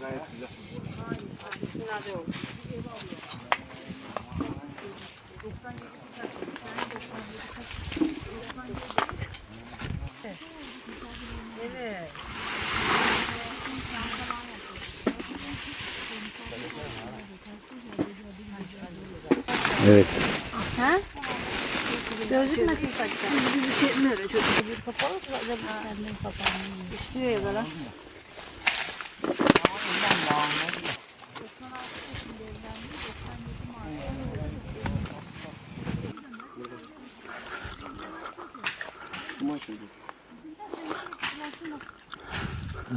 gayet güzel. Evet. Evet. Ha? Gözükmesin saçta. Bir şey mi öyle çok bir kapalı İşliyor ya böyle.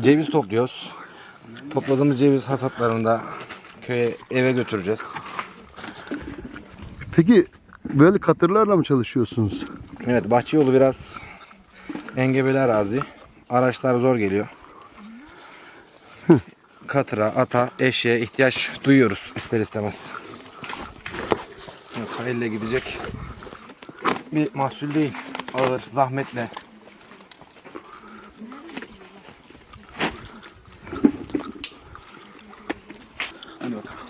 Ceviz topluyoruz. Topladığımız ceviz hasatlarını da köye eve götüreceğiz. Peki böyle katırlarla mı çalışıyorsunuz? Evet bahçe yolu biraz engebeli arazi. Araçlar zor geliyor. Katıra, ata, eşeğe ihtiyaç duyuyoruz ister istemez. Yoksa elle gidecek bir mahsul değil. Ağır, zahmetle. Hadi bakalım.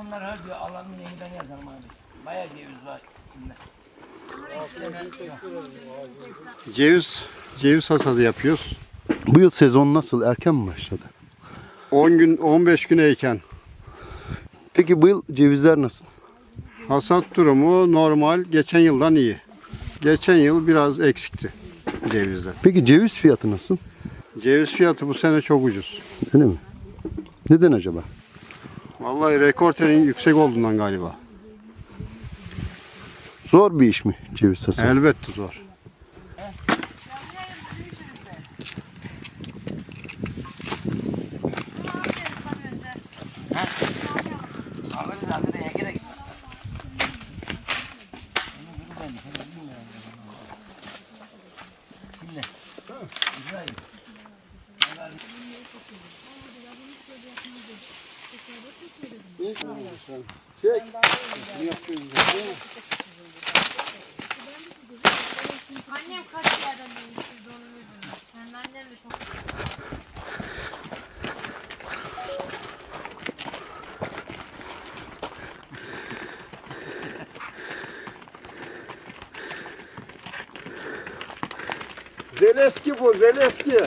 Onlar her bir alanın yeniden yazarım abi. Bayağı ceviz var içinde. Ceviz, ceviz hasadı yapıyoruz. Bu yıl sezon nasıl? Erken mi başladı? 10 gün, 15 gün eyken. Peki bu yıl cevizler nasıl? Hasat durumu normal, geçen yıldan iyi. Geçen yıl biraz eksikti cevizler. Peki ceviz fiyatı nasıl? Ceviz fiyatı bu sene çok ucuz. Öyle mi? Neden acaba? Vallahi rekortenin yüksek olduğundan galiba. Zor bir iş mi ceviz hasadı? Elbette zor. Alırız abi de gerek. Şimdi. Güzel. Annem kaç yerden demişti onu bilmiyorum. Ben annemle çok Zeleski bu, Zeleski.